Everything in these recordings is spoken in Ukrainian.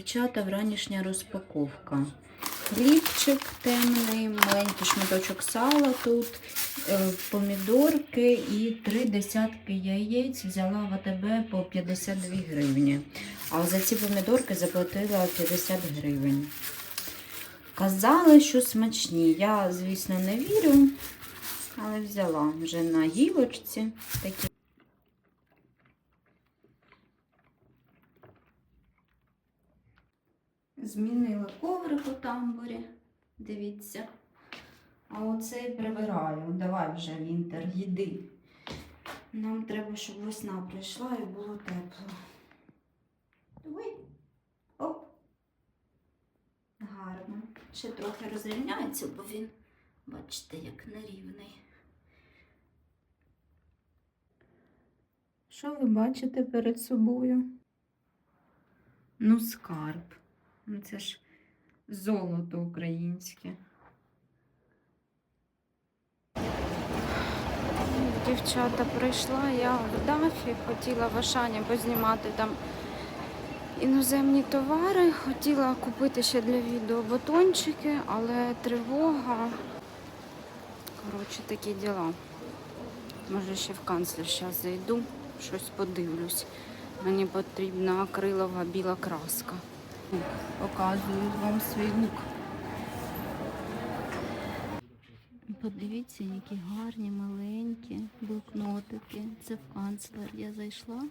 Дівчата, вранішня розпаковка. Хлібчик темний, маленький шматочок сала тут, е, помідорки і три десятки яєць взяла в АТБ по 52 гривні. А за ці помідорки заплатила 50 гривень. Казали, що смачні. Я, звісно, не вірю, але взяла вже на гілочці такі. Змінила коврик у тамбурі. Дивіться. А оцей прибираю. Давай вже вінтер, їди. Нам треба, щоб весна прийшла і було тепло. Давай. Оп. Гарно. Ще трохи розрівняється, бо він, бачите, як нерівний. Що ви бачите перед собою? Ну, скарб. Ну, це ж золото українське. Дівчата, прийшла я в Дафі, хотіла в Ашані познімати там іноземні товари. Хотіла купити ще для відео батончики, але тривога. Коротше, такі діла. Може ще в канцлер зараз зайду, щось подивлюсь. Мені потрібна акрилова біла краска. Показую вам свій лук. Подивіться, які гарні, маленькі блокнотики. Це в канцлер. Я зайшла.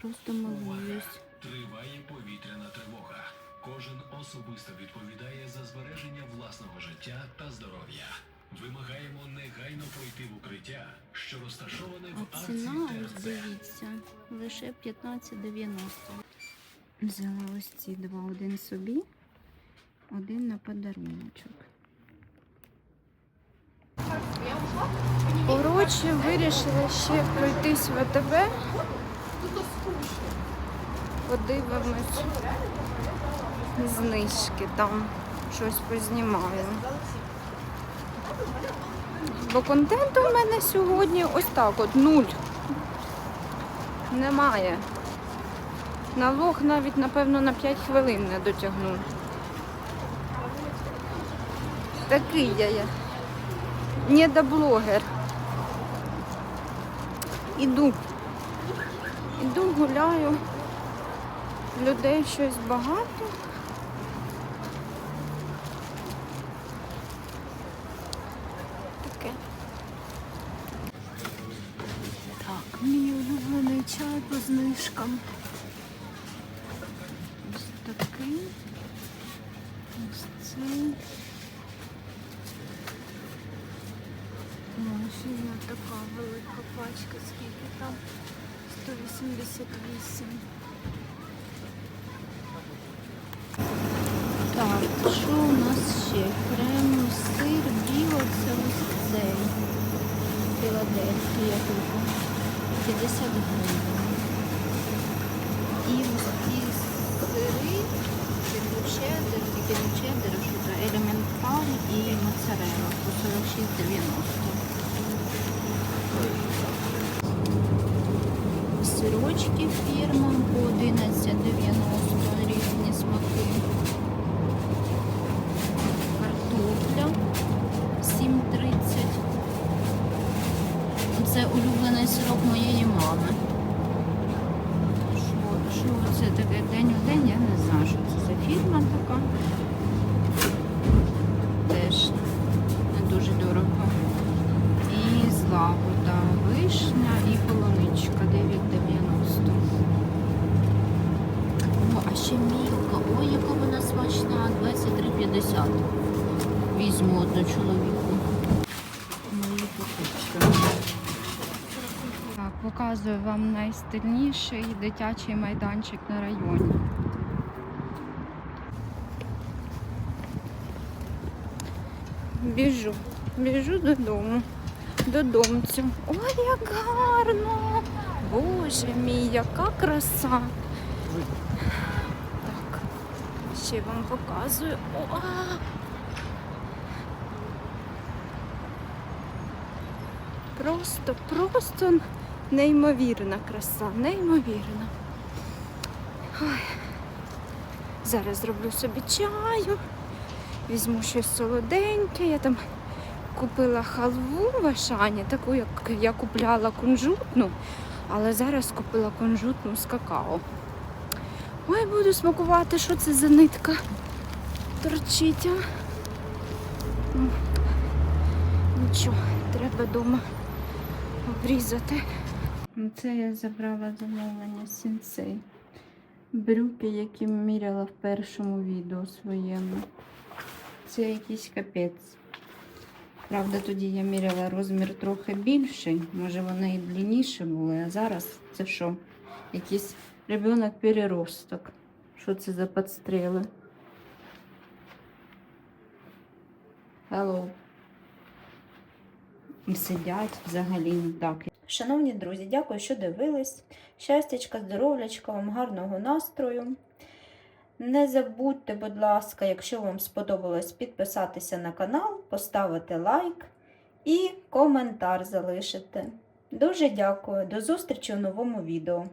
Просто милуюсь. Триває повітряна тривога. Кожен особисто відповідає за збереження власного життя та здоров'я. Вимагаємо негайно пройти в укриття, що розташоване в А арці ціна, ось дивіться, лише 15,90. Взяла ось ці два, один собі, один на подаруночок. Коротше, вирішила ще пройтись в АТБ. Подивимось знижки там, щось познімаю. Бо контенту в мене сьогодні ось так от нуль. Немає. Налог навіть, напевно, на 5 хвилин не дотягну. Такий я є. Недоблогер. Іду. Іду, гуляю. Людей щось багато. Таке. Так, мій улюблений чай по знижкам. Ось такий. Ось цей. О, така велика пачка, скільки там? 188. Так, що у нас ще? Крем, сир, біло, це ось цей. Філадельфія тут. 50 гривень. І ці сири, чеддер, тільки не чеддер, що це елементаль і моцарелла по 46,90. Сирочки фірма по 11,90 різні смаки. Картопля 7,30. Це улюблений сирок моєї мами. Що, що це таке день у день, я не знаю, мілка. Ой, яка вона смачна, 23,50. Візьму одну чоловіку. Так, показую вам найстильніший дитячий майданчик на районі. Біжу, біжу додому, додомцю. Ой, як гарно! Боже мій, яка краса! Ще вам показую. О! Просто, просто неймовірна краса, неймовірна. Ой. Зараз зроблю собі чаю, візьму щось солоденьке. Я там купила халву в Ашані, таку, як я купляла кунжутну, але зараз купила кунжутну з какао. Ой, буду смакувати, що це за нитка торчить. Ну, Нічого, треба вдома обрізати. Це я забрала замовлення сінцей. Брюки, які міряла в першому відео своєму. Це якийсь капець. Правда, тоді я міряла розмір трохи більший, може вони і длинніші були, а зараз це що? Якийсь ребенок переросток. Що це за підстріли? Hello. І сидять взагалі не так. Шановні друзі, дякую, що дивились. Щастячка, здоров'ячка, вам гарного настрою. Не забудьте, будь ласка, якщо вам сподобалось, підписатися на канал, поставити лайк і коментар залишити. Дуже дякую. До зустрічі у новому відео.